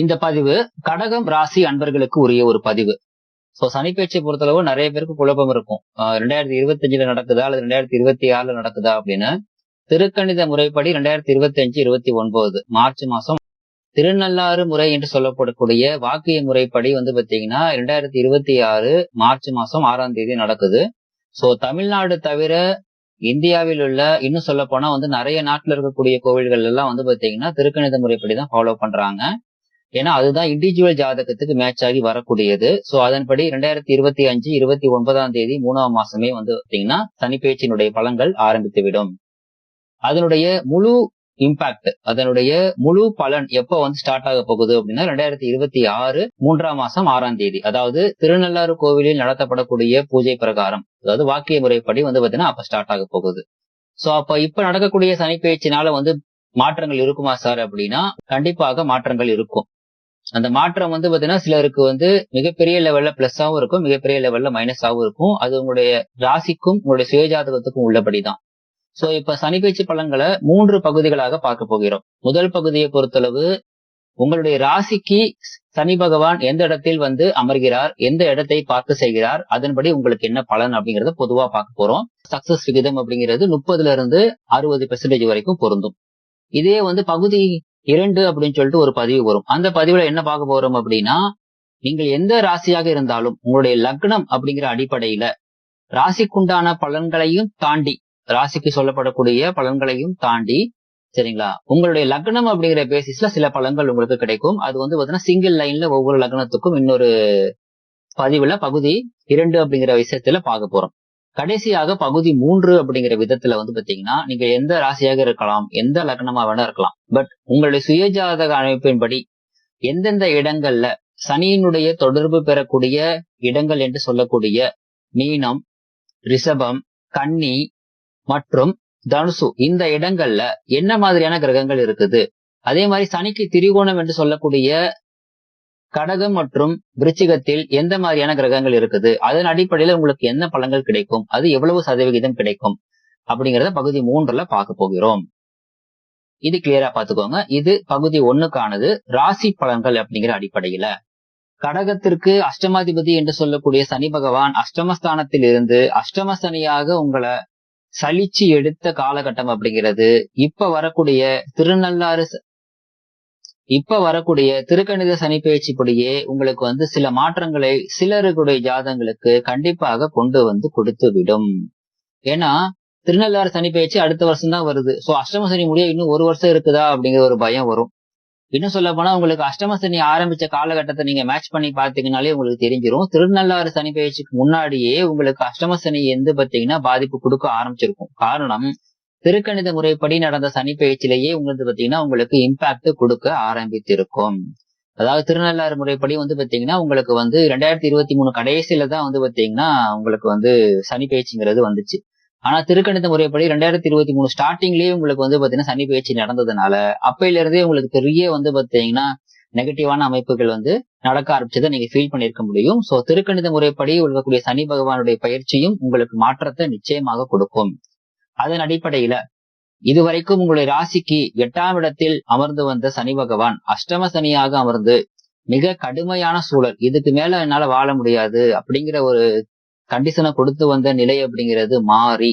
இந்த பதிவு கடகம் ராசி அன்பர்களுக்கு உரிய ஒரு பதிவு. சோ சனிப்பேச்சை பொறுத்தளவு நிறைய பேருக்கு குழப்பம் இருக்கும். ரெண்டாயிரத்தி இருபத்தி அஞ்சுல நடக்குதா? அல்லது ரெண்டாயிரத்தி இருபத்தி ஆறுல நடக்குதா அப்படின்னு. திருக்கணித முறைப்படி ரெண்டாயிரத்தி இருபத்தி அஞ்சு இருபத்தி ஒன்பது. மார்ச் மாசம் திருநள்ளாறு முறை என்று சொல்லப்படக்கூடிய வாக்கிய முறைப்படி வந்து பாத்தீங்கன்னா ரெண்டாயிரத்தி இருபத்தி ஆறு மார்ச் மாசம் ஆறாம் தேதி நடக்குது. சோ தமிழ்நாடு தவிர இந்தியாவில் உள்ள இன்னும் சொல்ல போனா வந்து நிறைய நாட்டுல இருக்கக்கூடிய கோவில்கள் எல்லாம் வந்து பாத்தீங்கன்னா திருக்கணித முறைப்படி தான் ஃபாலோ பண்றாங்க. ஏன்னா அதுதான் இண்டிவிஜுவல் ஜாதகத்துக்கு மேட்ச் ஆகி வரக்கூடியது. சோ அதன்படி ரெண்டாயிரத்தி இருபத்தி அஞ்சு இருபத்தி ஒன்பதாம் தேதி மூணாம் மாசமே வந்து பாத்தீங்கன்னா சனிப்பேச்சினுடைய பலன்கள் ஆரம்பித்து விடும் அதனுடைய முழு இம்பாக்ட் அதனுடைய முழு பலன் எப்ப வந்து ஸ்டார்ட் ஆக போகுது அப்படின்னா ரெண்டாயிரத்தி இருபத்தி ஆறு மூன்றாம் மாசம் ஆறாம் தேதி. அதாவது திருநள்ளாறு கோவிலில் நடத்தப்படக்கூடிய பூஜை பிரகாரம் அதாவது வாக்கிய முறைப்படி வந்து பாத்தீங்கன்னா அப்ப ஸ்டார்ட் ஆக போகுது. சோ அப்ப இப்ப நடக்கக்கூடிய சனிப்பெயர்ச்சினால வந்து மாற்றங்கள் இருக்குமா சார் அப்படின்னா கண்டிப்பாக மாற்றங்கள் இருக்கும். அந்த மாற்றம் வந்து பாத்தீங்கன்னா சிலருக்கு வந்து மிகப்பெரிய லெவல்ல பிளஸ்ஸாவும் இருக்கும் மிகப்பெரிய லெவல்ல மைனஸாவும் இருக்கும். அது உங்களுடைய ராசிக்கும் உங்களுடைய சுயஜாதகத்துக்கும் உள்ளபடிதான். சோ இப்ப சனிப்பயிற்சி பலன்களை மூன்று பகுதிகளாக பார்க்க போகிறோம். முதல் பகுதியை பொறுத்தளவு உங்களுடைய ராசிக்கு சனி பகவான் எந்த இடத்தில் வந்து அமர்கிறார் எந்த இடத்தை பார்த்து செய்கிறார் அதன்படி உங்களுக்கு என்ன பலன் அப்படிங்கறத பொதுவா பார்க்க போறோம். சக்சஸ் விகிதம் அப்படிங்கிறது முப்பதுல இருந்து அறுபது பெர்சன்டேஜ் வரைக்கும் பொருந்தும். இதே வந்து பகுதி இரண்டு அப்படின்னு சொல்லிட்டு ஒரு பதிவு வரும். அந்த பதிவுல என்ன பார்க்க போறோம் அப்படின்னா நீங்கள் எந்த ராசியாக இருந்தாலும் உங்களுடைய லக்னம் அப்படிங்கிற அடிப்படையில ராசிக்குண்டான பலன்களையும் தாண்டி ராசிக்கு சொல்லப்படக்கூடிய பலன்களையும் தாண்டி சரிங்களா? உங்களுடைய லக்னம் அப்படிங்கிற பேசிஸ்ல சில பலன்கள் உங்களுக்கு கிடைக்கும். அது வந்து பாத்தீங்கன்னா சிங்கிள் லைன்ல ஒவ்வொரு லக்னத்துக்கும் இன்னொரு பதிவுல பகுதி இரண்டு அப்படிங்கிற விஷயத்துல பார்க்க போறோம். கடைசியாக பகுதி மூன்று அப்படிங்கிற விதத்துல வந்து பாத்தீங்கன்னா நீங்க எந்த ராசியாக இருக்கலாம் எந்த லக்னமா வேணா இருக்கலாம். பட் உங்களுடைய சுயஜாதக அமைப்பின்படி எந்தெந்த இடங்கள்ல சனியினுடைய தொடர்பு பெறக்கூடிய இடங்கள் என்று சொல்லக்கூடிய மீனம் ரிஷபம் கன்னி மற்றும் தனுசு இந்த இடங்கள்ல என்ன மாதிரியான கிரகங்கள் இருக்குது? அதே மாதிரி சனிக்கு திரிகோணம் என்று சொல்லக்கூடிய கடகம் மற்றும் விருச்சிகத்தில் எந்த மாதிரியான கிரகங்கள் இருக்குது? அதன் அடிப்படையில உங்களுக்கு என்ன பலன்கள் கிடைக்கும்? அது எவ்வளவு சதவிகிதம் கிடைக்கும்? அப்படிங்கறத பகுதி மூன்றுல பார்க்க போகிறோம். இது கிளியரா பாத்துக்கோங்க இது பகுதி ஒண்ணுக்கானது ராசி பலன்கள் அப்படிங்கிற அடிப்படையில. கடகத்திற்கு அஷ்டமாதிபதி என்று சொல்லக்கூடிய சனி பகவான் அஷ்டமஸ்தானத்தில் இருந்து அஷ்டம சனியாக உங்களை சலிச்சு எடுத்த காலகட்டம் அப்படிங்கிறது. இப்ப வரக்கூடிய திருநள்ளாறு இப்ப வரக்கூடிய திருக்கணித சனி பயிற்சிப்படியே உங்களுக்கு வந்து சில மாற்றங்களை சிலருக்குடைய ஜாதங்களுக்கு கண்டிப்பாக கொண்டு வந்து கொடுத்து விடும் ஏன்னா திருநள்ளாறு சனி பயிற்சி அடுத்த வருஷம் தான் வருது. சோ அஷ்டம சனி முடிய இன்னும் ஒரு வருஷம் இருக்குதா அப்படிங்கிற ஒரு பயம் வரும். இன்னும் சொல்ல போனா உங்களுக்கு அஷ்டம சனி ஆரம்பிச்ச காலகட்டத்தை நீங்க மேட்ச் பண்ணி பாத்தீங்கன்னாலே உங்களுக்கு தெரிஞ்சிடும் திருநள்ளாறு சனி பயிற்சிக்கு முன்னாடியே உங்களுக்கு அஷ்டம சனி எந்த பாத்தீங்கன்னா பாதிப்பு கொடுக்க ஆரம்பிச்சிருக்கும். காரணம் திருக்கணித முறைப்படி நடந்த சனி பயிற்சியிலேயே உங்களுக்கு பாத்தீங்கன்னா உங்களுக்கு இம்பாக்ட் கொடுக்க ஆரம்பித்திருக்கும். அதாவது திருநள்ளாறு முறைப்படி வந்து பாத்தீங்கன்னா உங்களுக்கு வந்து ரெண்டாயிரத்தி இருபத்தி மூணு கடைசியில தான் வந்து பாத்தீங்கன்னா உங்களுக்கு வந்து சனி பயிற்சிங்கிறது வந்துச்சு. ஆனா திருக்கணித முறைப்படி ரெண்டாயிரத்தி இருபத்தி மூணு ஸ்டார்டிங்லயே உங்களுக்கு வந்து பாத்தீங்கன்னா சனி பயிற்சி நடந்ததுனால அப்பையில இருந்தே உங்களுக்கு பெரிய வந்து பாத்தீங்கன்னா நெகட்டிவான அமைப்புகள் வந்து நடக்க ஆரம்பிச்சதை நீங்க ஃபீல் பண்ணிருக்க முடியும். சோ திருக்கணித முறைப்படி இருக்கக்கூடிய சனி பகவானுடைய பயிற்சியும் உங்களுக்கு மாற்றத்தை நிச்சயமாக கொடுக்கும். அதன் அடிப்படையில இதுவரைக்கும் உங்களுடைய ராசிக்கு எட்டாம் இடத்தில் அமர்ந்து வந்த சனி பகவான் அஷ்டம சனியாக அமர்ந்து மிக கடுமையான சூழல் இதுக்கு மேல என்னால வாழ முடியாது அப்படிங்கிற ஒரு கண்டிஷனை கொடுத்து வந்த நிலை அப்படிங்கிறது மாறி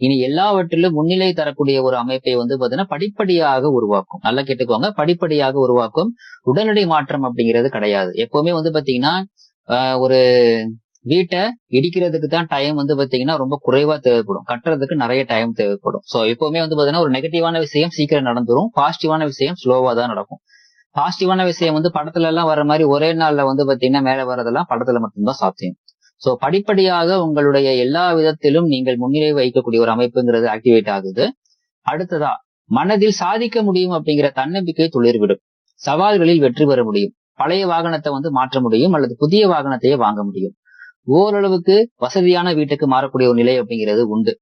இனி எல்லாவற்றிலும் முன்னிலை தரக்கூடிய ஒரு அமைப்பை வந்து பாத்தீங்கன்னா படிப்படியாக உருவாக்கும். நல்லா கேட்டுக்கோங்க படிப்படியாக உருவாக்கும் உடனடி மாற்றம் அப்படிங்கிறது கிடையாது. எப்பவுமே வந்து பாத்தீங்கன்னா ஒரு வீட்டை இடிக்கிறதுக்கு தான் டைம் வந்து பாத்தீங்கன்னா ரொம்ப குறைவா தேவைப்படும். கட்டுறதுக்கு நிறைய டைம் தேவைப்படும். சோ எப்பவுமே வந்து பாத்தீங்கன்னா ஒரு நெகட்டிவான விஷயம் சீக்கிரம் நடந்துரும். பாசிட்டிவான விஷயம் ஸ்லோவா தான் நடக்கும். பாசிட்டிவான விஷயம் வந்து படத்துல எல்லாம் வர மாதிரி ஒரே நாள்ல வந்து பாத்தீங்கன்னா மேல வரதெல்லாம் படத்துல மட்டும்தான் சாத்தியம். சோ படிப்படியாக உங்களுடைய எல்லா விதத்திலும் நீங்கள் முன்னிலை வைக்கக்கூடிய ஒரு அமைப்புங்கிறது ஆக்டிவேட் ஆகுது. அடுத்ததா மனதில் சாதிக்க முடியும் அப்படிங்கிற தன்னம்பிக்கை துளிர்விடும். சவால்களில் வெற்றி பெற முடியும். பழைய வாகனத்தை வந்து மாற்ற முடியும் அல்லது புதிய வாகனத்தையே வாங்க முடியும். ஓரளவுக்கு வசதியான வீட்டுக்கு மாறக்கூடிய ஒரு நிலை அப்படிங்கிறது உண்டு.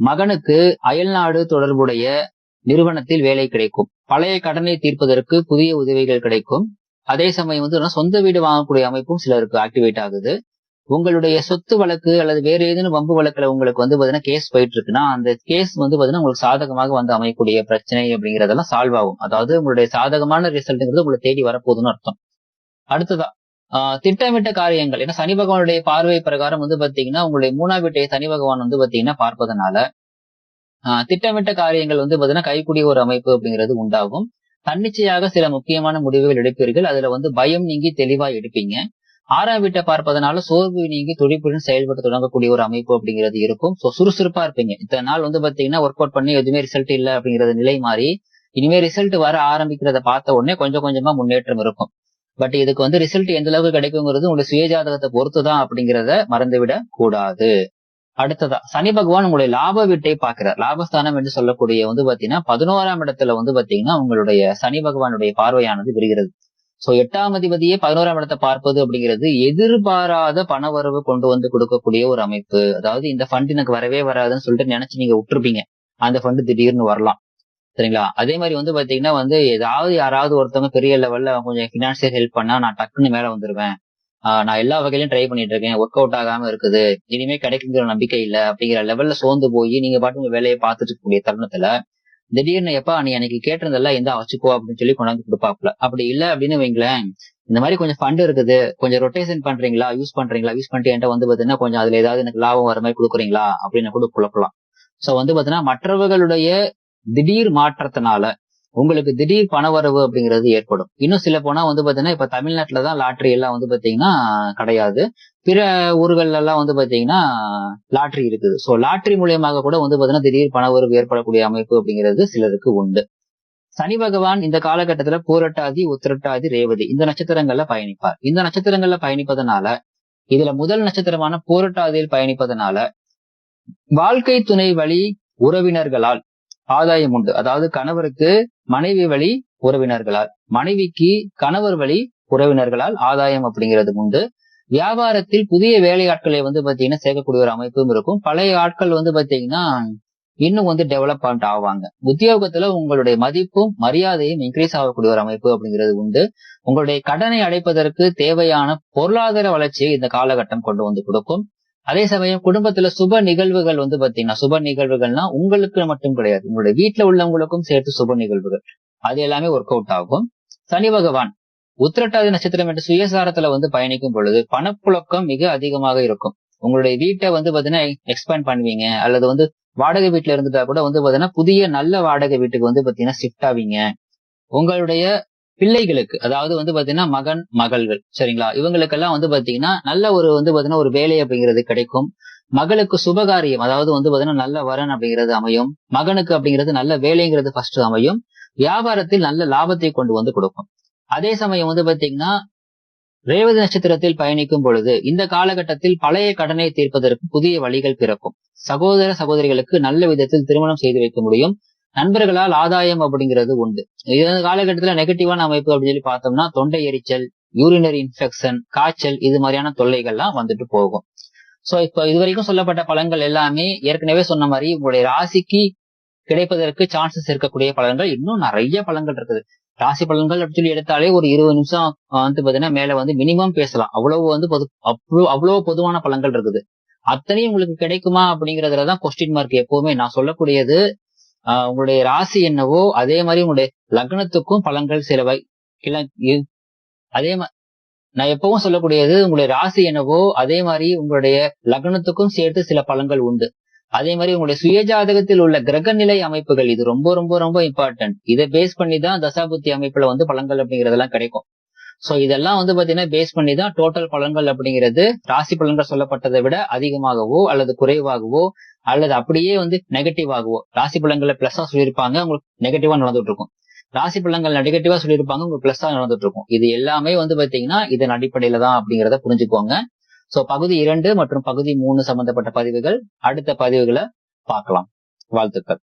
மகனுக்கு அயல்நாடு தொடர்புடைய நிறுவனத்தில் வேலை கிடைக்கும். பழைய கடனை தீர்ப்பதற்கு புதிய உதவிகள் கிடைக்கும். அதே சமயம் வந்து சொந்த வீடு வாங்கக்கூடிய அமைப்பும் சிலருக்கு ஆக்டிவேட் ஆகுது. உங்களுடைய சொத்து வழக்கு அல்லது வேற ஏதேனும் வம்பு வழக்குல உங்களுக்கு வந்து பாத்தீங்கன்னா கேஸ் போயிட்டு இருக்குன்னா அந்த கேஸ் வந்து பாத்தீங்கன்னா உங்களுக்கு சாதகமாக வந்து அமையக்கூடிய பிரச்சனை அப்படிங்கறதெல்லாம் சால்வ் ஆகும். அதாவது உங்களுடைய சாதகமான ரிசல்ட்ங்கிறது உங்களை தேடி வரப்போகுதுன்னு அர்த்தம். அடுத்ததா திட்டமிட்ட காரியங்கள். ஏன்னா சனி பகவானுடைய பார்வை பிரகாரம் வந்து பாத்தீங்கன்னா உங்களுடைய மூணாம் வீட்டை சனி பகவான் வந்து பாத்தீங்கன்னா பார்ப்பதனால ஆஹ் திட்டமிட்ட காரியங்கள் வந்து பாத்தீங்கன்னா கைக்குடிய ஒரு அமைப்பு அப்படிங்கிறது உண்டாகும். தன்னிச்சையாக சில முக்கியமான முடிவுகள் எடுப்பீர்கள். அதுல வந்து பயம் நீங்கி தெளிவா எடுப்பீங்க. ஆறாம் வீட்டை பார்ப்பதனால சோர்வு நீங்கி துடிப்புடன் செயல்பட்டு தொடங்கக்கூடிய ஒரு அமைப்பு அப்படிங்கிறது இருக்கும். ஸோ சுறுசுறுப்பா இருப்பீங்க. இத்தனை நாள் வந்து பாத்தீங்கன்னா ஒர்க் அவுட் பண்ணி எதுவுமே ரிசல்ட் இல்லை அப்படிங்கறது நிலை மாறி இனிமே ரிசல்ட் வர ஆரம்பிக்கிறத பார்த்த உடனே கொஞ்சம் கொஞ்சமா முன்னேற்றம் இருக்கும். பட் இதுக்கு வந்து ரிசல்ட் எந்த அளவுக்கு கிடைக்குங்கிறது உங்களுடைய சுயஜாதகத்தை பொறுத்து தான் அப்படிங்கிறத மறந்துவிட கூடாது அடுத்ததா சனி பகவான் உங்களுடைய லாப வீட்டை பாக்குறார் லாபஸ்தானம் என்று சொல்லக்கூடிய வந்து பாத்தீங்கன்னா பதினோராம் இடத்துல வந்து பாத்தீங்கன்னா உங்களுடைய சனி பகவானுடைய பார்வையானது விரிகிறது. சோ எட்டாம் அதிபதியே பதினோராம் இடத்தை பார்ப்பது அப்படிங்கிறது எதிர்பாராத பணவரவு கொண்டு வந்து கொடுக்கக்கூடிய ஒரு அமைப்பு. அதாவது இந்த ஃபண்ட் எனக்கு வரவே வராதுன்னு சொல்லிட்டு நினைச்சு நீங்க விட்டுருப்பீங்க. அந்த ஃபண்ட் திடீர்னு வரலாம். சரிங்களா? அதே மாதிரி வந்து பாத்தீங்கன்னா வந்து ஏதாவது யாராவது ஒருத்தவங்க பெரிய லெவல்ல கொஞ்சம் ஃபினான்சியல் ஹெல்ப் பண்ணா நான் டக்குன்னு மேல வந்துருவேன். ஆஹ் நான் எல்லா வகையிலும் ட்ரை பண்ணிட்டு இருக்கேன். ஒர்க் அவுட் ஆகாம இருக்குது. இனிமே கிடைக்குங்கிற நம்பிக்கை இல்ல. அப்படிங்கிற லெவல்ல சோர்ந்து போய் நீங்க பாட்டு உங்க வேலையை பார்த்துட்டு இருக்கக்கூடிய தருணத்துல திடீர்னு எப்பா நீ எனக்கு கேட்டிருந்தல்ல எந்த வச்சுக்கோ அப்படின்னு சொல்லி கொண்டாந்து கொடுப்பாப்ல அப்படி இல்ல அப்படின்னு வைங்களேன் இந்த மாதிரி கொஞ்சம் ஃபண்ட் இருக்குது. கொஞ்சம் ரொட்டேஷன் பண்றீங்களா? யூஸ் பண்றீங்களா? யூஸ் பண்ணிட்டு என்கிட்ட வந்து பாத்தீங்கன்னா கொஞ்சம் அதுல ஏதாவது எனக்கு லாபம் வர மாதிரி கொடுக்குறீங்களா? அப்படின்னு கூட குழப்பலாம். சோ வந்து பாத்தீங்கன்னா மற்றவர்களுடைய திடீர் மாற்றத்தினால உங்களுக்கு திடீர் பணவரவு அப்படிங்கிறது ஏற்படும். இன்னும் சில போனா வந்து பாத்தீங்கன்னா இப்ப தமிழ்நாட்டுல தான் லாட்ரி எல்லாம் வந்து பாத்தீங்கன்னா கிடையாது. பிற ஊர்கள்ல எல்லாம் வந்து பாத்தீங்கன்னா லாட்ரி இருக்குது. சோ லாட்ரி மூலியமாக கூட வந்து பாத்தீங்கன்னா திடீர் பணவரவு ஏற்படக்கூடிய அமைப்பு அப்படிங்கிறது சிலருக்கு உண்டு. சனி பகவான் இந்த காலகட்டத்துல பூரட்டாதி உத்திரட்டாதி ரேவதி இந்த நட்சத்திரங்கள்ல பயணிப்பார். இந்த நட்சத்திரங்கள்ல பயணிப்பதனால இதுல முதல் நட்சத்திரமான பூரட்டாதியில் பயணிப்பதனால வாழ்க்கை துணை வழி உறவினர்களால் ஆதாயம் உண்டு. அதாவது கணவருக்கு மனைவி வழி உறவினர்களால் மனைவிக்கு கணவர் வழி உறவினர்களால் ஆதாயம் அப்படிங்கிறது உண்டு. வியாபாரத்தில் புதிய வேலையாட்களை வந்து பாத்தீங்கன்னா சேர்க்கக்கூடிய ஒரு அமைப்பும் இருக்கும். பழைய ஆட்கள் வந்து பாத்தீங்கன்னா இன்னும் வந்து டெவலப்மெண்ட் ஆவாங்க. உத்தியோகத்துல உங்களுடைய மதிப்பும் மரியாதையும் இன்க்ரீஸ் ஆகக்கூடிய ஒரு அமைப்பு அப்படிங்கிறது உண்டு. உங்களுடைய கடனை அடைப்பதற்கு தேவையான பொருளாதார வளர்ச்சியை இந்த காலகட்டம் கொண்டு வந்து கொடுக்கும். அதே சமயம் குடும்பத்துல சுப நிகழ்வுகள் வந்து பாத்தீங்கன்னா சுப நிகழ்வுகள்னா உங்களுக்கு மட்டும் கிடையாது. உங்களுடைய வீட்டுல உள்ளவங்களுக்கும் சேர்த்து சுப நிகழ்வுகள். அது எல்லாமே ஒர்க் அவுட் ஆகும். சனி பகவான் உத்திரட்டாதி நட்சத்திரம் என்ற சுயசாரத்துல வந்து பயணிக்கும் பொழுது பணப்புழக்கம் மிக அதிகமாக இருக்கும். உங்களுடைய வீட்டை வந்து பாத்தீங்கன்னா எக்ஸ்பேண்ட் பண்ணுவீங்க. அல்லது வந்து வாடகை வீட்டுல இருந்துட்டா கூட வந்து பாத்தீங்கன்னா புதிய நல்ல வாடகை வீட்டுக்கு வந்து பாத்தீங்கன்னா ஷிஃப்ட் ஆவீங்க. உங்களுடைய பிள்ளைகளுக்கு அதாவது வந்து பாத்தீங்கன்னா மகன் மகள்கள் சரிங்களா? இவங்களுக்கெல்லாம் வந்து பாத்தீங்கன்னா நல்ல ஒரு வந்து பாத்தீங்கன்னா ஒரு வேலை அப்படிங்கிறது கிடைக்கும். மகளுக்கு சுபகாரியம் அதாவது வந்து பாத்தீங்கன்னா நல்ல வரன் அப்படிங்கிறது அமையும். மகனுக்கு அப்படிங்கிறது நல்ல வேலைங்கிறது ஃபர்ஸ்ட் அமையும். வியாபாரத்தில் நல்ல லாபத்தை கொண்டு வந்து கொடுக்கும். அதே சமயம் வந்து பாத்தீங்கன்னா ரேவதி நட்சத்திரத்தில் பயணிக்கும் பொழுது இந்த காலகட்டத்தில் பழைய கடனை தீர்ப்பதற்கு புதிய வழிகள் பிறக்கும். சகோதர சகோதரிகளுக்கு நல்ல விதத்தில் திருமணம் செய்து வைக்க முடியும். நண்பர்களால் ஆதாயம் அப்படிங்கிறது உண்டு. இந்த காலகட்டத்தில் நெகட்டிவான அமைப்பு அப்படின்னு சொல்லி பார்த்தோம்னா தொண்டை எரிச்சல் யூரினரி இன்ஃபெக்ஷன் காய்ச்சல் இது மாதிரியான தொல்லைகள்லாம் வந்துட்டு போகும். சோ இப்போ இதுவரைக்கும் சொல்லப்பட்ட பலன்கள் எல்லாமே ஏற்கனவே சொன்ன மாதிரி உங்களுடைய ராசிக்கு கிடைப்பதற்கு சான்சஸ் இருக்கக்கூடிய பலன்கள் இன்னும் நிறைய பலன்கள் இருக்குது. ராசி பலன்கள் அப்படின்னு சொல்லி எடுத்தாலே ஒரு இருபது நிமிஷம் வந்து பாத்தீங்கன்னா மேல வந்து மினிமம் பேசலாம். அவ்வளவு வந்து பொது அவ்வளவு அவ்வளவு பொதுவான பலன்கள் இருக்குது. அத்தனையும் உங்களுக்கு கிடைக்குமா அப்படிங்கறதுலதான் கொஸ்டின் மார்க் எப்பவுமே நான் சொல்லக்கூடியது உங்களுடைய ராசி என்னவோ அதே மாதிரி உங்களுடைய லக்னத்துக்கும் பலன்கள் சிலவை அதே மாதிரி நான் எப்பவும் சொல்லக்கூடியது உங்களுடைய ராசி என்னவோ அதே மாதிரி உங்களுடைய லக்னத்துக்கும் சேர்த்து சில பலன்கள் உண்டு. அதே மாதிரி உங்களுடைய சுயஜாதகத்தில் உள்ள கிரகநிலை அமைப்புகள் இது ரொம்ப ரொம்ப ரொம்ப இம்பார்ட்டன்ட் இதை பேஸ் பண்ணி தான் தசாபுத்தி அமைப்புல வந்து பலன்கள் அப்படிங்கறதெல்லாம் கிடைக்கும். சோ இதெல்லாம் வந்து பாத்தீங்கன்னா பேஸ் பண்ணி தான் டோட்டல் பலன்கள் அப்படிங்கிறது ராசி பலன்கள் சொல்லப்பட்டதை விட அதிகமாகவோ அல்லது குறைவாகவோ அல்லது அப்படியே வந்து நெகட்டிவாகவோ ராசி பலன்களை பிளஸ்ஸா சொல்லியிருப்பாங்க உங்களுக்கு நெகட்டிவா நடந்துட்டு இருக்கும் ராசி பலன்கள் நெகட்டிவா சொல்லியிருப்பாங்க உங்களுக்கு பிளஸ்ஸா நடந்துட்டு இருக்கும் இது எல்லாமே வந்து பாத்தீங்கன்னா இதன் அடிப்படையில தான் அப்படிங்கிறத புரிஞ்சுக்கோங்க. சோ பகுதி இரண்டு மற்றும் பகுதி மூணு சம்பந்தப்பட்ட பதிவுகள் அடுத்த பதிவுகளை பார்க்கலாம். வாழ்த்துக்கள்.